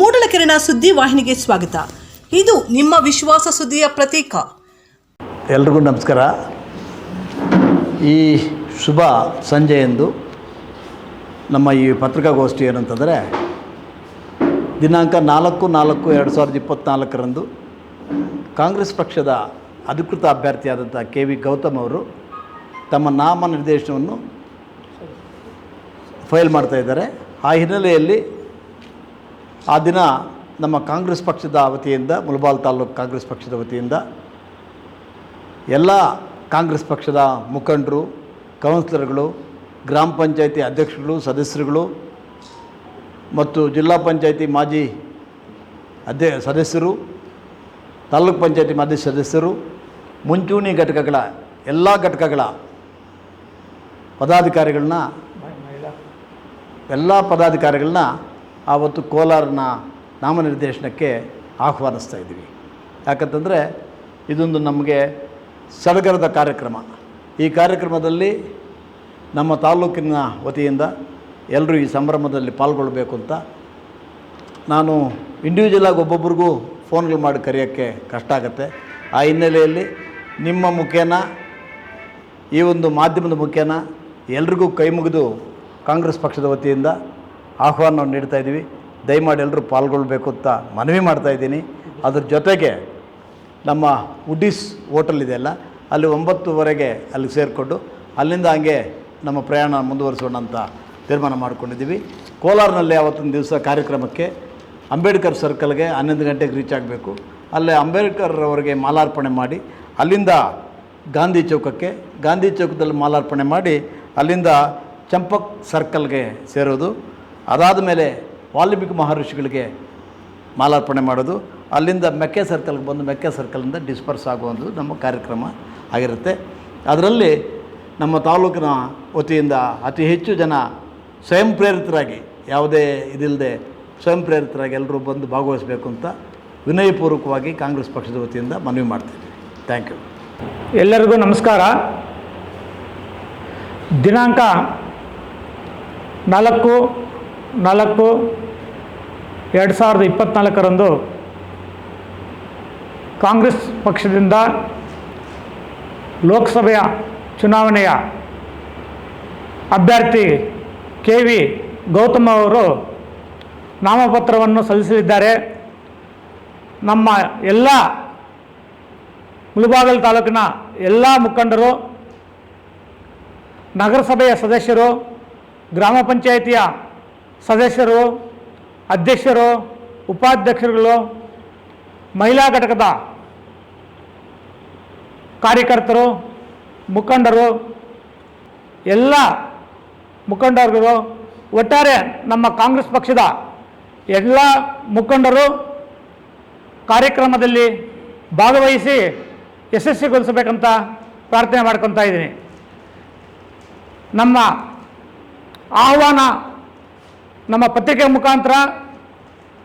ಮೂಡಲಕೆರೆನ ಸುದ್ದಿ ವಾಹಿನಿಗೆ ಸ್ವಾಗತ. ಇದು ನಿಮ್ಮ ವಿಶ್ವಾಸ ಸುದ್ದಿಯ ಪ್ರತೀಕ. ಎಲ್ರಿಗೂ ನಮಸ್ಕಾರ. ಈ ಶುಭ ಸಂಜೆ ಎಂದು ನಮ್ಮ ಈ ಪತ್ರಿಕಾಗೋಷ್ಠಿ ಏನಂತಂದರೆ, ದಿನಾಂಕ ನಾಲ್ಕು ನಾಲ್ಕು ಎರಡು ಸಾವಿರದ ಇಪ್ಪತ್ತ್ನಾಲ್ಕರಂದು ಕಾಂಗ್ರೆಸ್ ಪಕ್ಷದ ಅಧಿಕೃತ ಅಭ್ಯರ್ಥಿಯಾದಂಥ ಕೆ ವಿ ಗೌತಮ್ ಅವರು ತಮ್ಮ ನಾಮನಿರ್ದೇಶನವನ್ನು ಫೈಲ್ ಮಾಡ್ತಾ ಇದ್ದಾರೆ. ಆ ಹಿನ್ನೆಲೆಯಲ್ಲಿ ಆ ದಿನ ನಮ್ಮ ಕಾಂಗ್ರೆಸ್ ಪಕ್ಷದ ವತಿಯಿಂದ ಮುಲಬಾಲ್ ತಾಲೂಕು ಕಾಂಗ್ರೆಸ್ ಪಕ್ಷದ ವತಿಯಿಂದ ಎಲ್ಲ ಕಾಂಗ್ರೆಸ್ ಪಕ್ಷದ ಮುಖಂಡರು, ಕೌನ್ಸಿಲರ್ಗಳು, ಗ್ರಾಮ ಪಂಚಾಯಿತಿ ಅಧ್ಯಕ್ಷರುಗಳು, ಸದಸ್ಯರುಗಳು ಮತ್ತು ಜಿಲ್ಲಾ ಪಂಚಾಯಿತಿ ಮಾಜಿ ಅಧ್ಯ ಸದಸ್ಯರು, ತಾಲೂಕು ಪಂಚಾಯಿತಿ ಮಾಜಿ ಸದಸ್ಯರು, ಮುಂಚೂಣಿ ಘಟಕಗಳ ಎಲ್ಲ ಘಟಕಗಳ ಪದಾಧಿಕಾರಿಗಳನ್ನ, ಎಲ್ಲ ಪದಾಧಿಕಾರಿಗಳನ್ನ ಆವತ್ತು ಕೋಲಾರನ ನಾಮನಿರ್ದೇಶನಕ್ಕೆ ಆಹ್ವಾನಿಸ್ತಾ ಇದ್ದೀವಿ. ಯಾಕಂತಂದರೆ ಇದೊಂದು ನಮಗೆ ಸಡಗರದ ಕಾರ್ಯಕ್ರಮ. ಈ ಕಾರ್ಯಕ್ರಮದಲ್ಲಿ ನಮ್ಮ ತಾಲೂಕಿನ ವತಿಯಿಂದ ಎಲ್ಲರೂ ಈ ಸಂಭ್ರಮದಲ್ಲಿ ಪಾಲ್ಗೊಳ್ಳಬೇಕು ಅಂತ ನಾನು ಇಂಡಿವಿಜುವಲ್ ಆಗಿ ಒಬ್ಬೊಬ್ರಿಗೂ ಫೋನ್ಗಳು ಮಾಡಿ ಕರೆಯೋಕ್ಕೆ ಕಷ್ಟ ಆಗುತ್ತೆ. ಆ ಹಿನ್ನೆಲೆಯಲ್ಲಿ ನಿಮ್ಮ ಮುಖೇನ, ಈ ಒಂದು ಮಾಧ್ಯಮದ ಮುಖೇನ ಎಲ್ರಿಗೂ ಕೈ ಮುಗಿದು ಕಾಂಗ್ರೆಸ್ ಪಕ್ಷದ ವತಿಯಿಂದ ಆಹ್ವಾನವನ್ನು ನೀಡ್ತಾ ಇದ್ದೀವಿ. ದಯಮಾಡಿ ಎಲ್ಲರೂ ಪಾಲ್ಗೊಳ್ಬೇಕು ಅಂತ ಮನವಿ ಮಾಡ್ತಾ ಇದ್ದೀನಿ. ಅದ್ರ ಜೊತೆಗೆ ನಮ್ಮ ಉಡ್ಡೀಸ್ ಹೋಟೆಲ್ ಇದೆಯಲ್ಲ ಅಲ್ಲಿ ಒಂಬತ್ತುವರೆಗೆ ಅಲ್ಲಿ ಸೇರಿಕೊಂಡು ಅಲ್ಲಿಂದ ಹಂಗೆ ನಮ್ಮ ಪ್ರಯಾಣ ಮುಂದುವರಿಸೋಣ ಅಂತ ತೀರ್ಮಾನ ಮಾಡ್ಕೊಂಡಿದ್ದೀವಿ. ಕೋಲಾರ್ನಲ್ಲಿ ಆವತ್ತಿನ ದಿವಸ ಕಾರ್ಯಕ್ರಮಕ್ಕೆ ಅಂಬೇಡ್ಕರ್ ಸರ್ಕಲ್ಗೆ ಹನ್ನೊಂದು ಗಂಟೆಗೆ ರೀಚ್ ಆಗಬೇಕು. ಅಲ್ಲೇ ಅಂಬೇಡ್ಕರ್ ಅವರಿಗೆ ಮಾಲಾರ್ಪಣೆ ಮಾಡಿ ಅಲ್ಲಿಂದ ಗಾಂಧಿ ಚೌಕಕ್ಕೆ, ಗಾಂಧಿ ಚೌಕದಲ್ಲಿ ಮಾಲಾರ್ಪಣೆ ಮಾಡಿ ಅಲ್ಲಿಂದ ಚಂಪಕ್ ಸರ್ಕಲ್ಗೆ ಸೇರೋದು. ಅದಾದ ಮೇಲೆ ವಾಲ್ಮೀಕಿ ಮಹರ್ಷಿಗಳಿಗೆ ಮಾಲಾರ್ಪಣೆ ಮಾಡೋದು. ಅಲ್ಲಿಂದ ಮೆಕ್ಕೆ ಸರ್ಕಲ್ಗೆ ಬಂದು ಮೆಕ್ಕೆ ಸರ್ಕಲಿಂದ ಡಿಸ್ಪರ್ಸ್ ಆಗುವಂಥದ್ದು ನಮ್ಮ ಕಾರ್ಯಕ್ರಮ ಆಗಿರುತ್ತೆ. ಅದರಲ್ಲಿ ನಮ್ಮ ತಾಲೂಕಿನ ವತಿಯಿಂದ ಅತಿ ಹೆಚ್ಚು ಜನ ಸ್ವಯಂ ಪ್ರೇರಿತರಾಗಿ, ಯಾವುದೇ ಇದಿಲ್ಲದೆ ಸ್ವಯಂ ಪ್ರೇರಿತರಾಗಿ ಎಲ್ಲರೂ ಬಂದು ಭಾಗವಹಿಸಬೇಕು ಅಂತ ವಿನಯಪೂರ್ವಕವಾಗಿ ಕಾಂಗ್ರೆಸ್ ಪಕ್ಷದ ವತಿಯಿಂದ ಮನವಿ ಮಾಡ್ತೀನಿ. ಥ್ಯಾಂಕ್ ಯು ಎಲ್ಲರಿಗೂ ನಮಸ್ಕಾರ. ದಿನಾಂಕ ನಾಲ್ಕು ನಾಲ್ಕು, ಎರಡು ಸಾವಿರದ ಇಪ್ಪತ್ತ್ನಾಲ್ಕರಂದು ಕಾಂಗ್ರೆಸ್ ಪಕ್ಷದಿಂದ ಲೋಕಸಭೆಯ ಚುನಾವಣೆಯ ಅಭ್ಯರ್ಥಿ ಕೆ ವಿ ಗೌತಮ್ ಅವರು ನಾಮಪತ್ರವನ್ನು ಸಲ್ಲಿಸಲಿದ್ದಾರೆ. ನಮ್ಮ ಎಲ್ಲ ಮುಳುಬಾಗಲ್ ತಾಲೂಕಿನ ಎಲ್ಲ ಮುಖಂಡರು, ನಗರಸಭೆಯ ಸದಸ್ಯರು, ಗ್ರಾಮ ಪಂಚಾಯಿತಿಯ ಸದಸ್ಯರು, ಅಧ್ಯಕ್ಷರು, ಉಪಾಧ್ಯಕ್ಷರುಗಳು, ಮಹಿಳಾ ಘಟಕದ ಕಾರ್ಯಕರ್ತರು, ಮುಖಂಡರು, ಎಲ್ಲ ಮುಖಂಡರುಗಳು, ಒಟ್ಟಾರೆ ನಮ್ಮ ಕಾಂಗ್ರೆಸ್ ಪಕ್ಷದ ಎಲ್ಲ ಮುಖಂಡರು ಕಾರ್ಯಕ್ರಮದಲ್ಲಿ ಭಾಗವಹಿಸಿ ಯಶಸ್ವಿಗೊಳಿಸಬೇಕಂತ ಪ್ರಾರ್ಥನೆ ಮಾಡ್ಕೊತಾ ಇದ್ದೀನಿ. ನಮ್ಮ ಆಹ್ವಾನ ನಮ್ಮ ಪತ್ರಿಕೆ ಮುಖಾಂತರ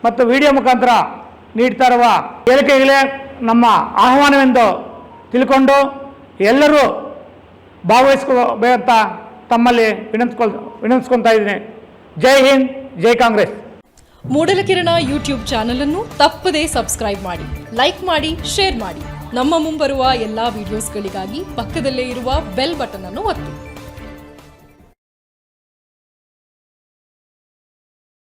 ಮತ್ತು ವಿಡಿಯೋ ಮುಖಾಂತರ ನೀಡ್ತಾ ಇರುವ ಹೇಳಿಕೆಗಳೇ ನಮ್ಮ ಆಹ್ವಾನವೆಂದು ತಿಳ್ಕೊಂಡು ಎಲ್ಲರೂ ಭಾಗವಹಿಸ್ಕೋಬೇಕಂತ ತಮ್ಮಲ್ಲಿ ವಿನಂತ್ಕೊಳ್ ವಿನಂತಿಸ್ಕೊತಾ ಇದ್ದೀನಿ. ಜೈ ಹಿಂದ್, ಜೈ ಕಾಂಗ್ರೆಸ್. ಮೂಡಲಕಿರಣ ಯೂಟ್ಯೂಬ್ ಚಾನೆಲ್ ಅನ್ನು ತಪ್ಪದೇ ಸಬ್ಸ್ಕ್ರೈಬ್ ಮಾಡಿ, ಲೈಕ್ ಮಾಡಿ, ಶೇರ್ ಮಾಡಿ. ನಮ್ಮ ಮುಂಬರುವ ಎಲ್ಲಾ ವಿಡಿಯೋಸ್ಗಳಿಗಾಗಿ ಪಕ್ಕದಲ್ಲೇ ಇರುವ ಬೆಲ್ ಬಟನ್ ಅನ್ನು ಒತ್ತಿ.